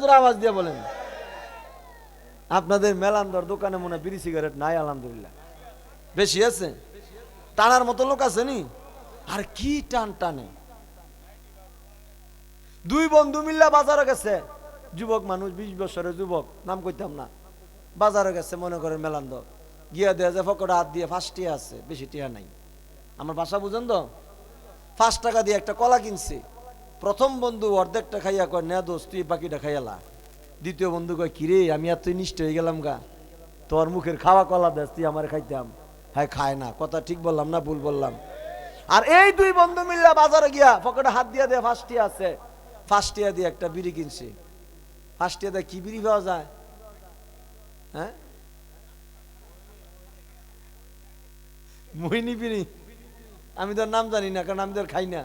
জোরে আওয়াজ দিয়ে বলেন। আপনাদের মেলান্দর দোকানে মনে বিড়ি সিগারেট নাই আলহামদুলিল্লাহ। বেশি আছে? টানার মতো লোক আছে নি? আর কি টান টানে। দুই বন্ধু মিল্লা বাজারে গেছে। যুবক মানুষ বিশ বছরের যুবক নাম কইতাম না। বাজারে গেছে মনে করেন মেলান্দ গিয়া দেয়া যে ফকটা হাত দিয়ে ফার্স্ট টিয়া আছে বেশি টিয়া নাই। আমার বাসা বুঝেন তো? পাঁচ টাকা দিয়ে একটা কলা কিনছে। প্রথম বন্ধু অর্ধেকটা খাইয়া কয়, নে দোস্ত, তুই বাকিটা খাইয়ালা। দ্বিতীয় বন্ধু কয়, কিরে, আমি আর নিষ্ঠ হয়ে গেলাম গা। তোর মুখের খাওয়া কলা দেস, তুই আমার খাইতাম। হ্যাঁ খায় না, কথা ঠিক বললাম না, ভুল বললাম। আর এই দুই বন্ধু মিললা বাজারে গিয়া পকেটে হাত দিয়া দিয়ে ফার্স্টিয়া আছে। ফার্স্ট ফার্স্টিয়া দিয়ে একটা বিড়ি কিনছে। ফার্স্টিয়া দিয়ে কি বিড়ি পাওয়া যায়? হ্যাঁ? মোহিনী বিড়ি? আমি তোর নাম জানি না, কারণ আমি তোর খাই না।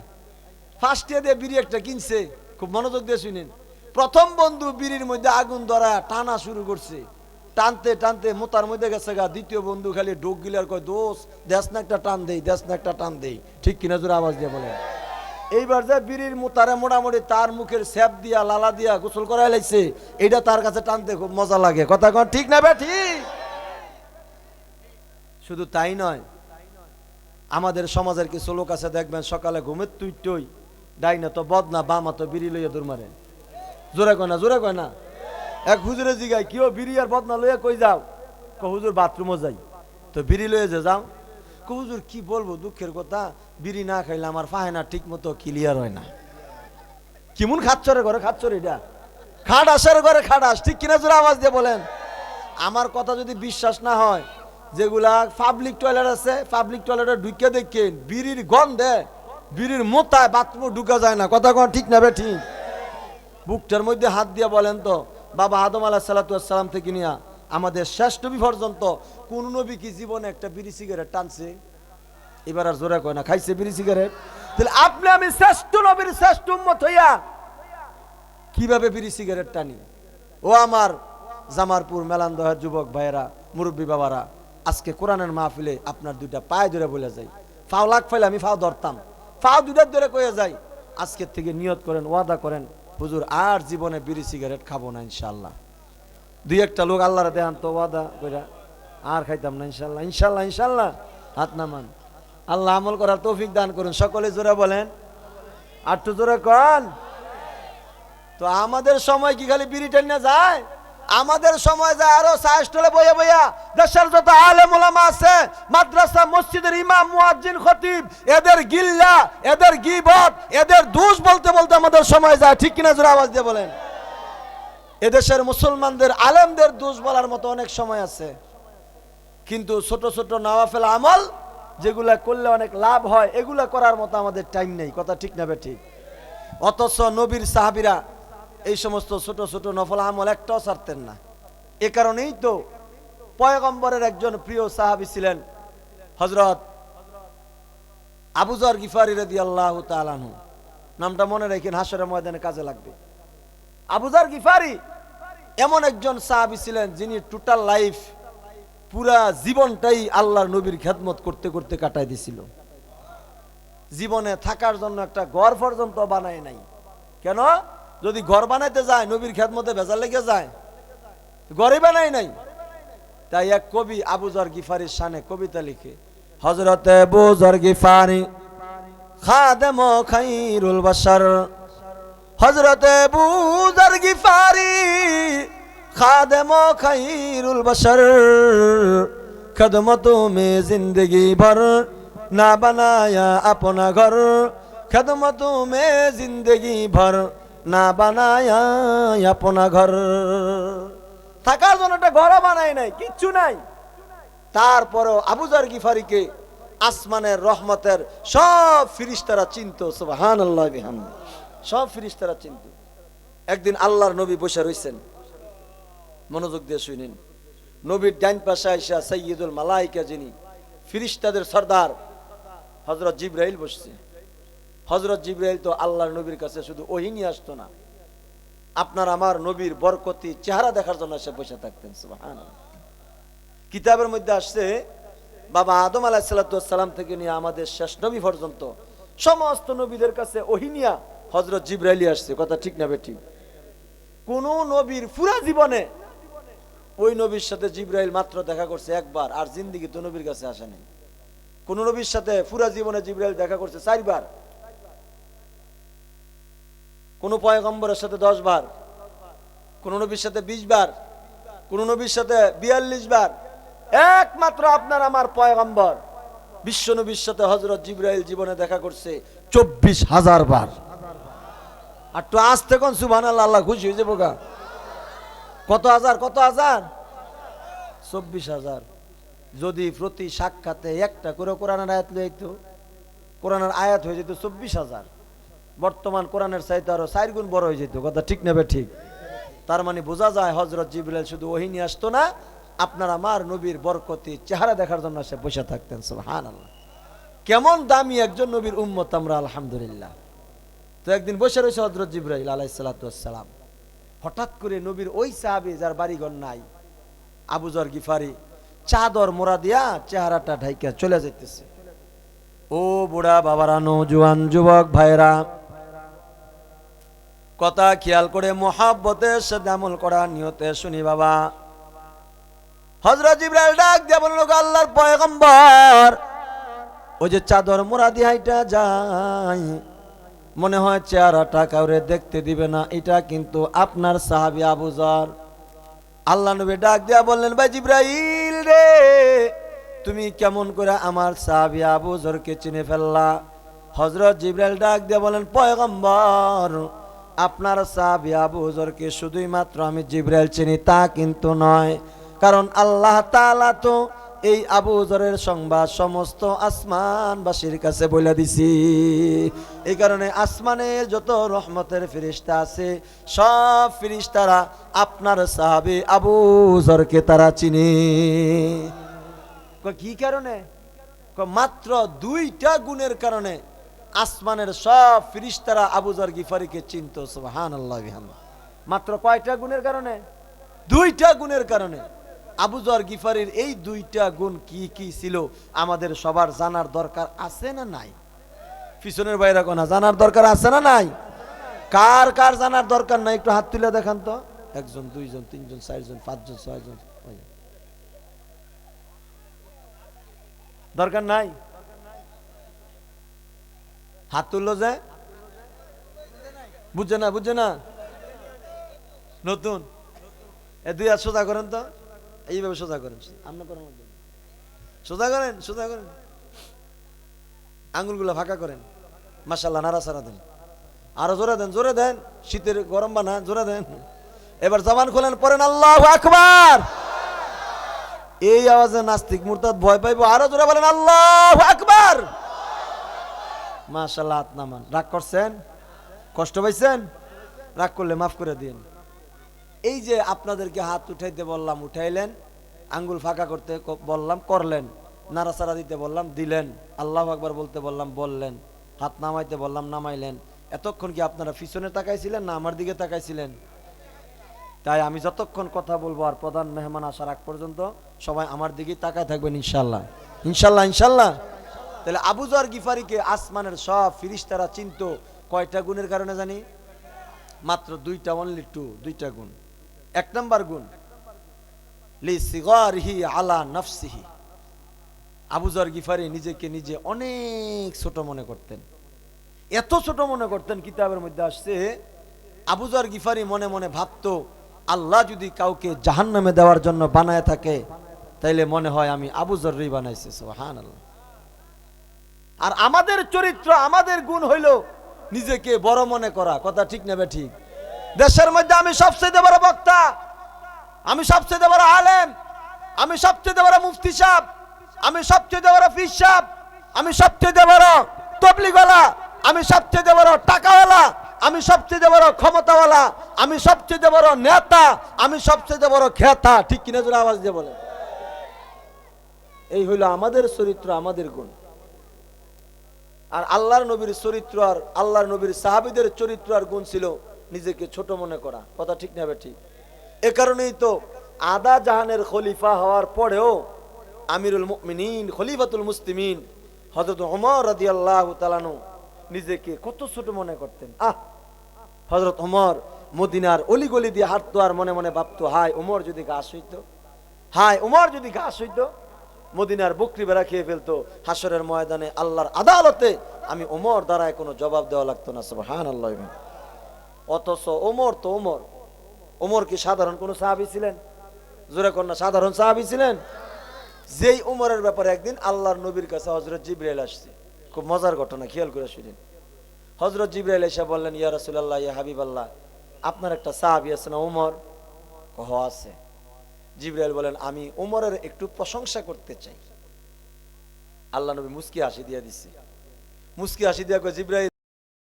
ফার্স্ট দিয়ে বিড়ি একটা কিনছে, খুব মনোযোগ দিয়ে শুনেন। প্রথম বন্ধু বিড়ির মধ্যে আগুন ধরা টানা শুরু করছে। টানতে টানতে মোতার মধ্যে গেছে গা, দ্বিতীয় বন্ধু খালি ডোক গিলার কয় দোষ দেশ না একটা টান দেই দেশ না একটা টান দেই। ঠিক কিনা জোরে আওয়াজ দিয়ে বলে এইবার যে বিড়ির মোতারে মোটামুটি তার মুখের স্যাপ দিয়া, লালা দিয়া গোসল করাই লাগছে এটা তার কাছে টানতে খুব মজা লাগে। কথা কন, ঠিক না ঠিক? শুধু তাই নয়, আমাদের সমাজের কিছু লোক আছে, দেখবেন সকালে ঘুমের তুই টই ডাইনা তো বদনা বামা তো বিড়ি লইয়া দূর মারে। জোরে কয় না, জোরে কয় না। এক হুজুরে জিগায়, কিও বিড়ি আর বদনা লইয়া কই যাও? ক হুজুর বাথরুমও যাই। তো বিড়ি লইয়া যে যাও। ক হুজুর, কি বলব, দুঃখের কথা। বিড়ি না খাইলে আমার ফাহেনা ঠিক মতো ক্লিয়ার হয় না। কেমন খাচ্ছরে ঘরে, খাচ্ছর এটা? খাট আসার ঘরে খাট আস, ঠিক কিনা জোরে আওয়াজ দিয়ে বলেন। আমার কথা যদি বিশ্বাস না হয়, যেগুলা পাবলিক টয়লেট আছে পাবলিক টয়লেটে ঢুকে দেখেন, বিড়ির গন্ধে বিড়ির মোতায় বাথরুমে ঢুকা যায় না। কথা কোন ঠিক না বে ঠিক? বুকটার মধ্যে হাত দিয়ে বলেন তো, বাবা আদম আলাহ সালাতাম থেকে নিয়া আমাদের শেষ নবী পর্যন্ত কোন নবী কি জীবনে একটা বিড়ি সিগারেট টানছে? এবার আর জোরে কয় না, খাইছে বিড়ি সিগারেট তাহলে আপনি আমি শ্রেষ্ঠ নবীর শ্রেষ্ঠ উম্মত হইয়া কীভাবে বিড়ি সিগারেট টানি? ও আমার জামারপুর মেলান্দহের যুবক ভাইয়েরা, মুরব্বী বাবারা, আজকে কোরআনের মাহফিলে আপনার দুইটা পায়ে ধরে বলে যাই। ফাও লাখ ফাইলে আমি ফাও ধরতাম। ফাও দুটার ধরে কয়ে যাই। আজকের থেকে নিয়ত করেন, ওয়াদা করেন, হুজুর আর জীবনে বিড়ি সিগারেট খাব না ইনশাল্লাহ দুই একটা লোক আল্লাহরে দেখান তো ওয়াদা কইরা আর খাইতাম না ইনশাল্লাহ ইনশাল্লাহ ইনশাল্লাহ হাত নামান। আল্লাহ আমল করার তৌফিক দান করুন। সকলে জোরে বলেন আর তো জোরে কন। তো আমাদের সময় কি খালি বিড়ি টেনে যায়? আমাদের সময় যায় আরও সাহস্টলে বইয়া বইয়া। দেশের যত আলেম ওলামা আছে, মাদ্রাসা, মসজিদের ইমাম, মুয়াজ্জিন, খতিব, এদের গিল্লা, এদের গিবত, এদের দোষ বলতে বলতে আমাদের সময় যায়। ঠিক কিনা জোরে আওয়াজ দিয়ে বলেন? এদেশের মুসলমানদের, আলেমদের দোষ বলার মতো অনেক সময় আছে। কিন্তু ছোট ছোট নওয়াফেল আমল যেগুলা করলে অনেক লাভ হয়, এগুলা করার মতো আমাদের টাইম নেই। কথা ঠিক না ঠিক? অথচ নবীর সাহাবিরা এই সমস্ত ছোট ছোট নফল আমল একটাও ছাড়তেন না। এ কারণেই তো পয়গম্বরের একজন প্রিয় সাহাবি ছিলেন হজরত আবুজর গিফারি রদি আল্লাহ তালানহু নামটা মনে রেখেন, হাসরের ময়দানে কাজে লাগবে। আবুজার গিফারি এমন একজন সাহাবি ছিলেন যিনি টোটাল লাইফ পুরা জীবনটাই আল্লাহর নবীর খেদমত করতে করতে কাটাই দিছিল। জীবনে থাকার জন্য একটা ঘর পর্যন্ত বানায় নাই। কেন? যদি ঘর বানাইতে যায়, নবীর খেদমতে ভেজাল লেগে যায় ঘরে বানাই নাই। তাই এক কবি আবু জর গিফারির সানে কবিতা লিখে হজরতে বুজর গিফারি, খাদেম খাইরুল বাসার হজরতে বুজর গিফারি, খাদেম খাইরুল বাসার খদমত মে জিন্দগি ভর, না বানায়া আপনা ঘর। খদমত মে জিন্দগি ভর না বানায়া আপনা ঘর। থাকার জন্য একটা ঘর বানায় নাই, কিচ্ছু নাই। তারপরও আবুজার গিফারিকে আসমানের রহমতের সব ফিরিস্তারা চিনত সুবহান আল্লাহ সব ফিরিস্তারা চিনত। একদিন আল্লাহর নবী বসে রইছেন। মনোযোগ দিয়ে শুনিন নবীর ডাইন পাশে আইসা সৈয়দুল মালাইকা যিনি ফিরিস্তাদের সর্দার হজরত জিব্রাইল বসছে। হজরত জিব্রাইল তো আল্লাহর নবীর কাছে শুধু ওহি নিয়ে আসতো না। আপনার আমার নবীর বরকতি চেহারা দেখার জন্য সে বসে থাকতেন কিতাবের মধ্যে আসছে, বাবা আদম আলাহ সাল্লাম থেকে নিয়ে আমাদের শেষ নবী পর্যন্ত সমস্ত নবীদের কাছে ওহিনিয়া হজরত জিব্রাইলি আসছে, কথা ঠিক না ঠিক কোন নবীর পুরা জীবনে ওই নবীর সাথে জিব্রাইল মাত্র দেখা করছে একবার, আর জিন্দিগি তো নবীর কাছে আসেনি কোন নবীর সাথে পুরা জীবনে জিব্রাইল দেখা করছে চারবার। কোন পয়গম্বরের সাথে দশ বার, কোন নবীর সাথে বিশ বার, কোন নবীর সাথে বিয়াল্লিশ বার, একমাত্র আপনার আমার পয়গম্বর। বিশ্ব নবীর সাথে হজরত জিব্রাইল জীবনে দেখা করছে চব্বিশ হাজার বার। আর তো আজ থেকে সুবান আল্লাহ খুশি হয়ে যাব গা। কত হাজার কত হাজার? চব্বিশ হাজার। যদি প্রতি সাক্ষাতে একটা করে কোরআনের আয়াত লইতো, কোরআনের আয়াত হয়ে যেত চব্বিশ হাজার। বর্তমান কোরআনের চাইতে আরও চার গুণ বড় হয়ে যেত। কথা ঠিক নেবে ঠিক? তার মানে বোঝা যায় হজরত জিবরাইল শুধু ওহিনী আসতো না, আপনার আমার নবীর বরকতি চেহারা দেখার জন্য সে বসে থাকতেন হান আল্লাহ কেমন দামি একজন নবীর উম্মত আমরা, আলহামদুলিল্লাহ। তো একদিন বসে রয়েছে হজরত জিব্রাইল আলাইসালাম হঠাৎ করে নবীর ওই সাহাবি, যার বাড়িঘর নাই আবুজর গিফারি, চাদর মোড়া দিয়া চেহারাটা ঢাইকা চলে যাইতেছে। ও বুড়া বাবারা নৌজুয়ান যুবক ভাইরা কথা খেয়াল করে মহাব্বতের সাথে আমল করা নিয়তে শুনি বাবা। হজরত জিব্রাইল ডাক দিয়ে বলল আল্লাহর পয়গম্বর, ওই যে চাদর মোড়া দিয়ে হাইটা যায় মনে হয় চেহারাটা কাউরে দেখতে দিবে না, এটা কিন্তু আপনার সাহাবি আবুজার আল্লাহ নবী ডাক দিয়া বললেন, ভাই জিব্রাইল রে, তুমি কেমন করে আমার সাহাবি আবুজরকে চিনে ফেললা? হজরত জিব্রাইল ডাক দিয়া বলেন পয়গম্বর আপনার সাহাবি আবুজরকে শুধুই মাত্র আমি জিব্রাইল চিনি, তা কিন্তু নয়। কারণ আল্লাহ তাআলা তো এই আবু জরের সংবাদ সমস্ত আসমানবাসীর কাছে বলে দিছি। এই কারণে আসমানের যত রহমতের ফিরিস্তা আছে, সব ফিরিস্তারা আপনার সাহাবি আবু জরকে তারা চিনি। কি কারণে? মাত্র দুইটা গুণের কারণে আসমানের সব ফিরিস্তারা আবুজর গিফারিকে চিনত সুবহান আল্লাহ মাত্র কয়টা গুণের কারণে? দুইটা গুণের কারণে। আবুজর গিফারির এই দুইটা গুণ কি কি ছিল আমাদের সবার জানার দরকার আছে না নাই? পিছনের বাইরে কোনা জানার দরকার আছে না নাই? কার কার জানার দরকার নাই? একটু হাত তুলে দেখান তো। একজন, দুইজন, তিনজন, চারজন, পাঁচজন, ছয়জন। দরকার নাই? হাত তুললো যে? বুঝছে না বুঝছে না? নতুন? এ দুই হাত সোজা করেন তো। এইভাবে সোজা করেন। আমরা করেন। সোজা করেন সোজা করেন। আঙ্গুলগুলো ফাঁকা করেন। মাসাল্লাহ নাড়াচাড়া দেন। আরও জোরে দেন জোরে দেন। শীতের গরম বানা জোরে দেন। এবার জবান খোলেন, পড়েন, আল্লাহ আকবার। এই আওয়াজে নাস্তিক মুরতাদ ভয় পাইবো। আরও জোরে বলেন, আল্লাহ আকবার। মাশাল্লাহ হাত রাগ করছেন? কষ্ট পাইছেন? রাগ করলে মাফ করে দিন। এই যে আপনাদেরকে হাত উঠাইতে বললাম, উঠাইলেন, আঙ্গুল ফাঁকা করতে বললাম, করলেন, নাড়াচাড়া দিতে বললাম, দিলেন, আল্লাহ আকবার বলতে বললাম, বললেন, হাত নামাইতে বললাম, নামাইলেন। এতক্ষণ কি আপনারা পিছনে তাকাইছিলেন না আমার দিকে তাকাইছিলেন? তাই আমি যতক্ষণ কথা বলব আর প্রধান মেহমান আসার আগ পর্যন্ত সবাই আমার দিকেই তাকায় থাকবেন ইনশাল্লাহ ইনশাল্লাহ ইনশাল্লাহ তাহলে আবুজর গিফারিকে আসমানের সব ফিরিস্তারা চিন্ত। কয়টা গুণের কারণে জানি? মাত্র দুইটা অনলি টু দুইটা গুণ। এক নম্বর গুণ, লি সিগারহি আলা নফসিহি। আবুজর গিফারি নিজেকে নিজে অনেক ছোট মনে করতেন। এত ছোট মনে করতেন কিতাবের মধ্যে আসছে আবুজর গিফারি মনে মনে ভাবতো, আল্লাহ যদি কাউকে জাহান্নামে দেওয়ার জন্য বানায় থাকে, তাইলে মনে হয় আমি আবুজরই বানাইছি সুবহান আল্লাহ আর আমাদের চরিত্র, আমাদের গুণ হইল নিজেকে বড় মনে করা। কথা ঠিক নেবে ঠিক? দেশের মধ্যে আমি সবচেয়ে বড় বক্তা, আমি সবচেয়ে বড় আলেম, আমি সবচেয়ে বড় মুফতি সাহেব, আমি সবচেয়ে বড় ফিস সাহেব, আমি সবচেয়ে বড় তবলিগওয়ালা আমি সবচেয়ে বড় টাকাওয়ালা, আমি সবচেয়ে বড় ক্ষমতাওয়ালা, আমি সবচেয়ে বড় নেতা, আমি সবচেয়ে বড় খেতা। ঠিক কিনা জোরে আওয়াজ দিয়ে বলে এই হইল আমাদের চরিত্র, আমাদের গুণ। আর আল্লাহর নবীর চরিত্র আর আল্লাহর নবীর সাহাবিদের চরিত্র আর গুণ ছিল নিজেকে ছোট মনে করা। কথা ঠিক নেবে ঠিক? এ কারণেই তো আদা জাহানের খলিফা হওয়ার পরেও আমিরুল মুমিনিন, খলিফাতুল মুসলিমিন হজরত ওমর রাদি আল্লাহ তালানু নিজেকে কত ছোট মনে করতেন। আহ! হজরত ওমর মদিনার অলিগলি দিয়ে হাঁটতো আর মনে মনে ভাবতো, হায়, ওমর যদি ঘাস হইতো, হায়, ওমর যদি ঘাস হইতো মদিনার বকরি বেড়া খেয়ে ফেলতো হাসরের ময়দানে আল্লাহর আদালতে। আমি ওমর দ্বারায় কোনো জবাব দেওয়া লাগতো না হান আল্লাহ অথচ ওমর তো ওমর। ওমর কি সাধারণ কোনো সাহাবি ছিলেন? জোরে কন্যা, সাধারণ সাহাবি ছিলেন? যেই ওমরের ব্যাপারে একদিন আল্লাহর নবীর কাছে হজরত জিব্রাইল আসছে। খুব মজার ঘটনা, খেয়াল করে শুনেন। হজরত জিব্রাইল এসে বললেন, ইয়া রাসূলুল্লাহ, ইয়া হাবিব আল্লাহ আপনার একটা সাহাবি আছে না ওমর? কহ, আছে। জিব্রাইল বলেন, আমি উমরের একটু প্রশংসা করতে চাই। আল্লাহ নবী মুস্কি হাসি দিয়ে দিছে। মুস্কি হাসি দিয়া জিব্রাইল